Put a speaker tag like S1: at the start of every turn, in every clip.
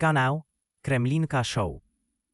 S1: Kanał Kremlinka Show.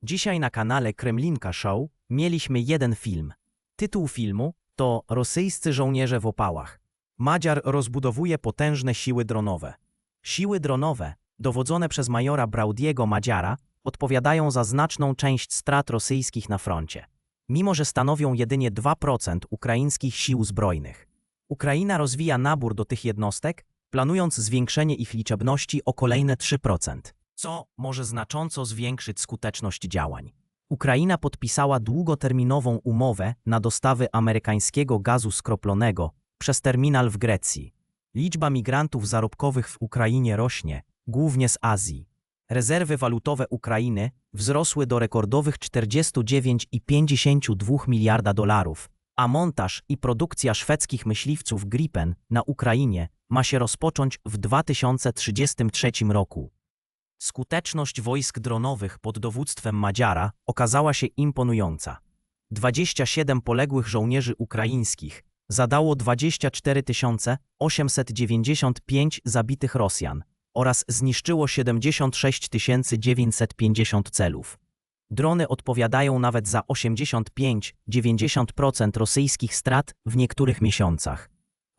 S1: Dzisiaj na kanale Kremlinka Show mieliśmy jeden film. Tytuł filmu to Rosyjscy żołnierze w opałach. Madziar rozbudowuje potężne siły dronowe. Siły dronowe, dowodzone przez majora Braudiego Madziara, odpowiadają za znaczną część strat rosyjskich na froncie. Mimo, że stanowią jedynie 2% ukraińskich sił zbrojnych. Ukraina rozwija nabór do tych jednostek, planując zwiększenie ich liczebności o kolejne 3%, co może znacząco zwiększyć skuteczność działań. Ukraina podpisała długoterminową umowę na dostawy amerykańskiego gazu skroplonego przez terminal w Grecji. Liczba migrantów zarobkowych w Ukrainie rośnie, głównie z Azji. Rezerwy walutowe Ukrainy wzrosły do rekordowych 49,52 miliarda dolarów, a montaż i produkcja szwedzkich myśliwców Gripen na Ukrainie ma się rozpocząć w 2033 roku. Skuteczność wojsk dronowych pod dowództwem Madziara okazała się imponująca. 27 poległych żołnierzy ukraińskich zadało 24 895 zabitych Rosjan oraz zniszczyło 76 950 celów. Drony odpowiadają nawet za 85-90% rosyjskich strat w niektórych miesiącach.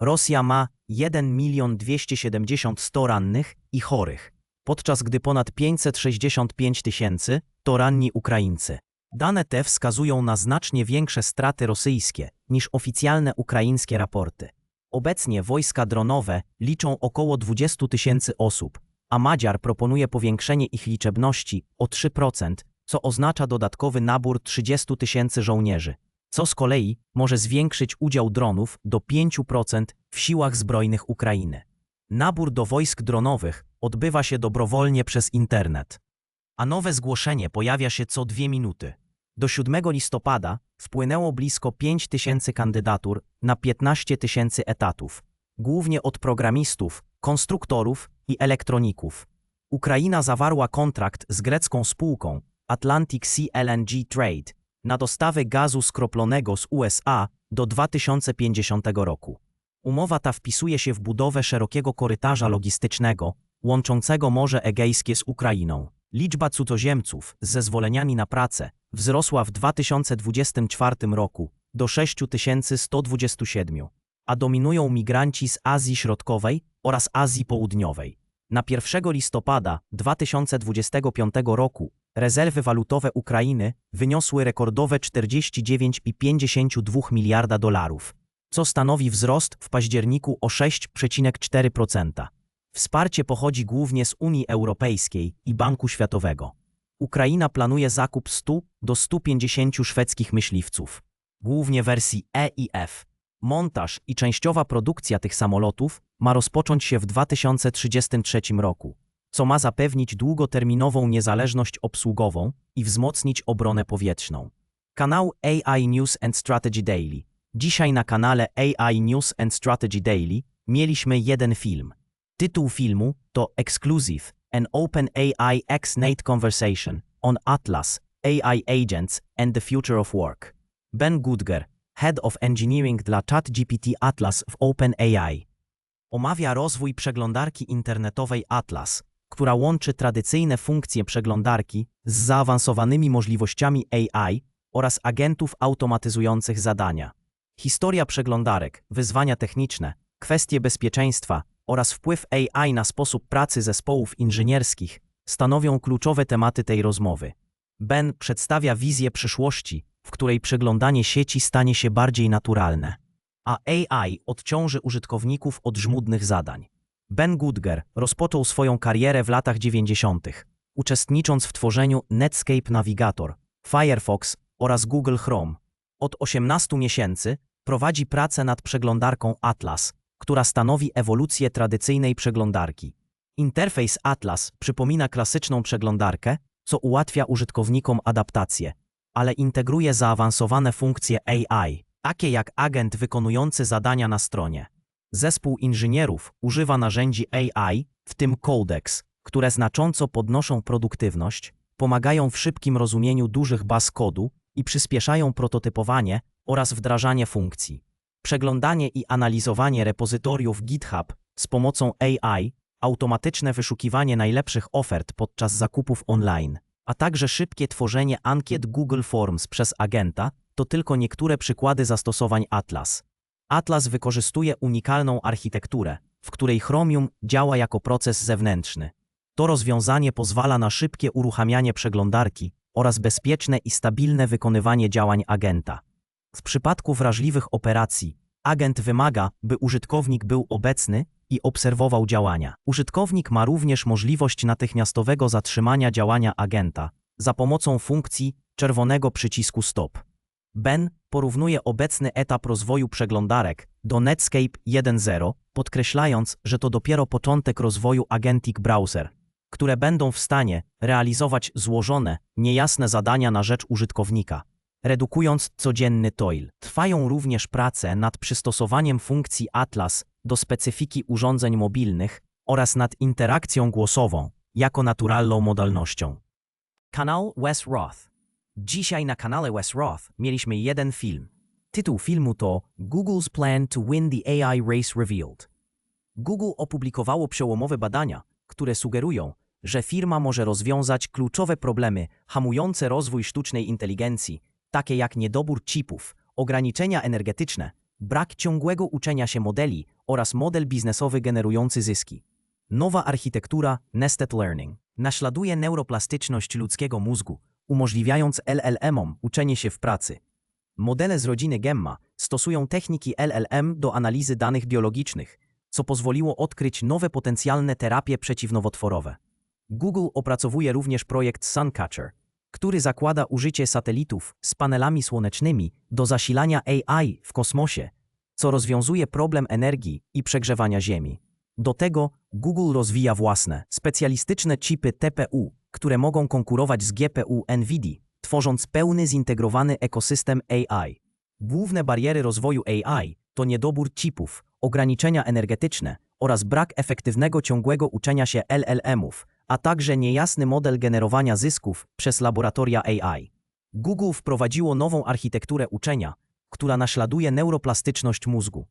S1: Rosja ma 1 milion 270 100 rannych i chorych, podczas gdy ponad 565 tysięcy to ranni Ukraińcy. Dane te wskazują na znacznie większe straty rosyjskie niż oficjalne ukraińskie raporty. Obecnie wojska dronowe liczą około 20 tysięcy osób, a Madziar proponuje powiększenie ich liczebności o 3%, co oznacza dodatkowy nabór 30 tysięcy żołnierzy, co z kolei może zwiększyć udział dronów do 5% w siłach zbrojnych Ukrainy. Nabór do wojsk dronowych odbywa się dobrowolnie przez internet, a nowe zgłoszenie pojawia się co dwie minuty. Do 7 listopada wpłynęło blisko 5 tysięcy kandydatur na 15 tysięcy etatów, głównie od programistów, konstruktorów i elektroników. Ukraina zawarła kontrakt z grecką spółką Atlantic Sea LNG Trade na dostawy gazu skroplonego z USA do 2050 roku. Umowa ta wpisuje się w budowę szerokiego korytarza logistycznego łączącego Morze Egejskie z Ukrainą. Liczba cudzoziemców z zezwoleniami na pracę wzrosła w 2024 roku do 6127, a dominują migranci z Azji Środkowej oraz Azji Południowej. Na 1 listopada 2025 roku rezerwy walutowe Ukrainy wyniosły rekordowe 49,52 miliarda dolarów, co stanowi wzrost w październiku o 6,4%. Wsparcie pochodzi głównie z Unii Europejskiej i Banku Światowego. Ukraina planuje zakup 100 do 150 szwedzkich myśliwców, głównie wersji E i F. Montaż i częściowa produkcja tych samolotów ma rozpocząć się w 2033 roku, co ma zapewnić długoterminową niezależność obsługową i wzmocnić obronę powietrzną. Kanał AI News and Strategy Daily. Dzisiaj na kanale AI News and Strategy Daily mieliśmy jeden film. Tytuł filmu to Exclusive An Open AI X-Nate Conversation on Atlas, AI Agents and the Future of Work. Ben Goodger, Head of Engineering dla ChatGPT Atlas w OpenAI. Omawia rozwój przeglądarki internetowej Atlas, która łączy tradycyjne funkcje przeglądarki z zaawansowanymi możliwościami AI oraz agentów automatyzujących zadania. Historia przeglądarek, wyzwania techniczne, kwestie bezpieczeństwa oraz wpływ AI na sposób pracy zespołów inżynierskich stanowią kluczowe tematy tej rozmowy. Ben przedstawia wizję przyszłości, w której przeglądanie sieci stanie się bardziej naturalne, a AI odciąży użytkowników od żmudnych zadań. Ben Goodger rozpoczął swoją karierę w latach 90., uczestnicząc w tworzeniu Netscape Navigator, Firefox oraz Google Chrome. Od 18 miesięcy prowadzi pracę nad przeglądarką Atlas, która stanowi ewolucję tradycyjnej przeglądarki. Interfejs Atlas przypomina klasyczną przeglądarkę, co ułatwia użytkownikom adaptację, ale integruje zaawansowane funkcje AI, takie jak agent wykonujący zadania na stronie. Zespół inżynierów używa narzędzi AI, w tym Codex, które znacząco podnoszą produktywność, pomagają w szybkim rozumieniu dużych baz kodu i przyspieszają prototypowanie oraz wdrażanie funkcji. Przeglądanie i analizowanie repozytoriów GitHub z pomocą AI automatyczne wyszukiwanie najlepszych ofert podczas zakupów online, a także szybkie tworzenie ankiet Google Forms przez agenta to tylko niektóre przykłady zastosowań Atlas. Atlas wykorzystuje unikalną architekturę, w której Chromium działa jako proces zewnętrzny. To rozwiązanie pozwala na szybkie uruchamianie przeglądarki oraz bezpieczne i stabilne wykonywanie działań agenta. W przypadku wrażliwych operacji, agent wymaga, by użytkownik był obecny i obserwował działania. Użytkownik ma również możliwość natychmiastowego zatrzymania działania agenta za pomocą funkcji czerwonego przycisku Stop. Ben porównuje obecny etap rozwoju przeglądarek do Netscape 1.0, podkreślając, że to dopiero początek rozwoju Agentic Browser, które będą w stanie realizować złożone, niejasne zadania na rzecz użytkownika, redukując codzienny toil. Trwają również prace nad przystosowaniem funkcji Atlas do specyfiki urządzeń mobilnych oraz nad interakcją głosową jako naturalną modalnością. Kanał Wes Roth Dzisiaj na kanale Wes Roth mieliśmy jeden film. Tytuł filmu to Google's Plan to Win the AI Race Revealed. Google opublikowało przełomowe badania, które sugerują, że firma może rozwiązać kluczowe problemy hamujące rozwój sztucznej inteligencji, takie jak niedobór chipów, ograniczenia energetyczne, brak ciągłego uczenia się modeli oraz model biznesowy generujący zyski. Nowa architektura Nested Learning naśladuje neuroplastyczność ludzkiego mózgu, umożliwiając LLM-om uczenie się w pracy. Modele z rodziny Gemma stosują techniki LLM do analizy danych biologicznych, co pozwoliło odkryć nowe potencjalne terapie przeciwnowotworowe. Google opracowuje również projekt Suncatcher, który zakłada użycie satelitów z panelami słonecznymi do zasilania AI w kosmosie, co rozwiązuje problem energii i przegrzewania Ziemi. Do tego Google rozwija własne, specjalistyczne chipy TPU, które mogą konkurować z GPU NVIDIA, tworząc pełny zintegrowany ekosystem AI. Główne bariery rozwoju AI to niedobór chipów, ograniczenia energetyczne oraz brak efektywnego ciągłego uczenia się LLM-ów, a także niejasny model generowania zysków przez laboratoria AI. Google wprowadziło nową architekturę uczenia, która naśladuje neuroplastyczność mózgu.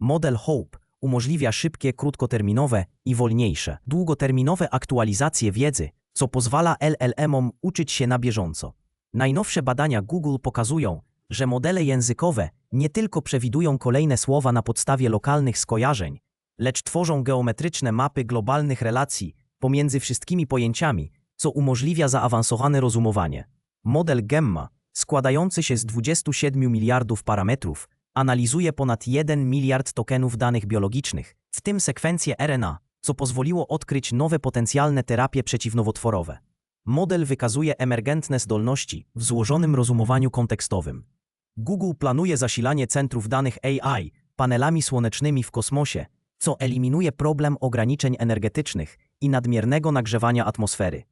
S1: Model HOPE umożliwia szybkie, krótkoterminowe i wolniejsze, długoterminowe aktualizacje wiedzy, co pozwala LLM-om uczyć się na bieżąco. Najnowsze badania Google pokazują, że modele językowe nie tylko przewidują kolejne słowa na podstawie lokalnych skojarzeń, lecz tworzą geometryczne mapy globalnych relacji pomiędzy wszystkimi pojęciami, co umożliwia zaawansowane rozumowanie. Model Gemma, składający się z 27 miliardów parametrów, analizuje ponad 1 miliard tokenów danych biologicznych, w tym sekwencje RNA, co pozwoliło odkryć nowe potencjalne terapie przeciwnowotworowe. Model wykazuje emergentne zdolności w złożonym rozumowaniu kontekstowym. Google planuje zasilanie centrów danych AI panelami słonecznymi w kosmosie, co eliminuje problem ograniczeń energetycznych i nadmiernego nagrzewania atmosfery.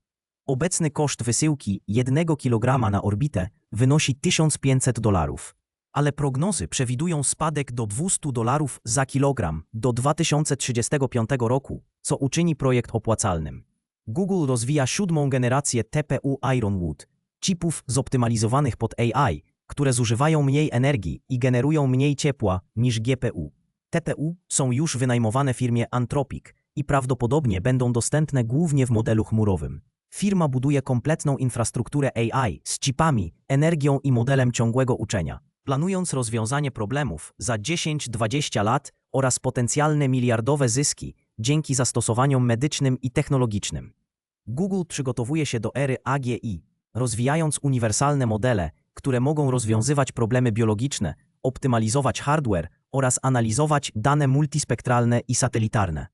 S1: Obecny koszt wysyłki 1 kg na orbitę wynosi 1500 dolarów, ale prognozy przewidują spadek do 200 dolarów za kilogram do 2035 roku, co uczyni projekt opłacalnym. Google rozwija siódmą generację TPU Ironwood, chipów zoptymalizowanych pod AI, które zużywają mniej energii i generują mniej ciepła niż GPU. TPU są już wynajmowane firmie Anthropic i prawdopodobnie będą dostępne głównie w modelu chmurowym. Firma buduje kompletną infrastrukturę AI z chipami, energią i modelem ciągłego uczenia, planując rozwiązanie problemów za 10-20 lat oraz potencjalne miliardowe zyski dzięki zastosowaniom medycznym i technologicznym. Google przygotowuje się do ery AGI, rozwijając uniwersalne modele, które mogą rozwiązywać problemy biologiczne, optymalizować hardware oraz analizować dane multispektralne i satelitarne.